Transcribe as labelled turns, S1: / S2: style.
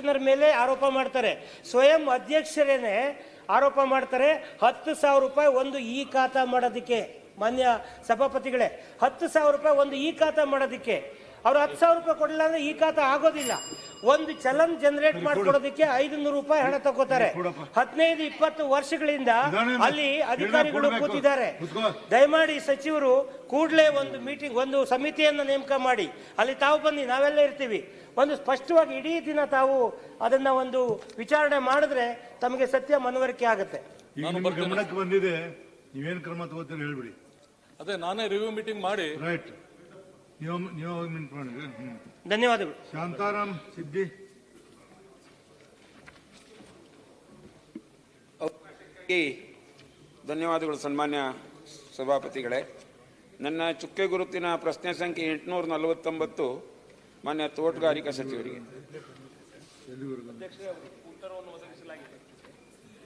S1: Commissioner ಮೇಲೆ ಆರೋಪ ಮಾಡ್ತಾರೆ. ಸ್ವಯಂ ಅಧ್ಯಕ್ಷರೇನೆ ಆರೋಪ ಮಾಡ್ತಾರೆ. ಹತ್ತು ಸಾವಿರ ರೂಪಾಯಿ ಒಂದು ಈ ಖಾತಾ ಮಾಡೋದಕ್ಕೆ, ಮಾನ್ಯ ಸಭಾಪತಿಗಳೇ, ಹತ್ತು ಸಾವಿರ ರೂಪಾಯಿ ಒಂದು ಈ ಖಾತಾ ಮಾಡೋದಕ್ಕೆ. ಅವ್ರು ಹತ್ತು ಸಾವಿರ ರೂಪಾಯಿ ಕೊಡಲಿಲ್ಲ ಅಂದ್ರೆ ಈ ಖಾತಾ ಆಗೋದಿಲ್ಲ. ಒಂದು ಚಲನ್ ಜನರೇಟ್ ಮಾಡ್ಕೊಡೋದಕ್ಕೆ ಐದು ನೂರು ರೂಪಾಯಿ ಹಣ ತಗೋತಾರೆ. ಹದಿನೈದು ಇಪ್ಪತ್ತು ವರ್ಷಗಳಿಂದ ಅಲ್ಲಿ. ಅಧಿಕಾರಿಗಳು. ಕೂತಿದ್ದಾರೆ. ದಯಮಾಡಿ ಸಚಿವರು ಕೂಡಲೇ ಒಂದು ಮೀಟಿಂಗ್ ಒಂದು ಸಮಿತಿಯನ್ನು ನೇಮಕ ಮಾಡಿ. ಅಲ್ಲಿ ತಾವು ಬನ್ನಿ ನಾವೆಲ್ಲ ಇರ್ತೀವಿ. ಒಂದು ಸ್ಪಷ್ಟವಾಗಿ ಇಡೀ ದಿನ ತಾವು ಅದನ್ನ ಒಂದು ವಿಚಾರಣೆ ಮಾಡಿದ್ರೆ ತಮಗೆ ಸತ್ಯ ಮನವರಿಕೆ ಆಗುತ್ತೆ.
S2: ಗಮನಕ್ಕೆ ಬಂದಿದೆ. ನೀವೇನು ಕ್ರಮ ತಗೋತೀರಿ ಹೇಳ್ಬಿಡಿ.
S3: ಅದೇ ನಾನೇ ರಿವ್ಯೂ ಮೀಟಿಂಗ್ ಮಾಡಿ.
S2: ರೈಟ್
S1: ಧನ್ಯವಾದಗಳು.
S2: ಶಾಂತಾರಾಮ್ ಸಿದ್ದಿ
S4: ಧನ್ಯವಾದಗಳು ಸನ್ಮಾನ್ಯ ಸಭಾಪತಿಗಳೇ. ನನ್ನ ಚುಕ್ಕೆ ಗುರುತಿನ ಪ್ರಶ್ನೆ ಸಂಖ್ಯೆ ಎಂಟುನೂರ ನಲವತ್ತೊಂಬತ್ತು ಮಾನ್ಯ ತೋಟಗಾರಿಕಾ ಸಚಿವರಿಗೆ.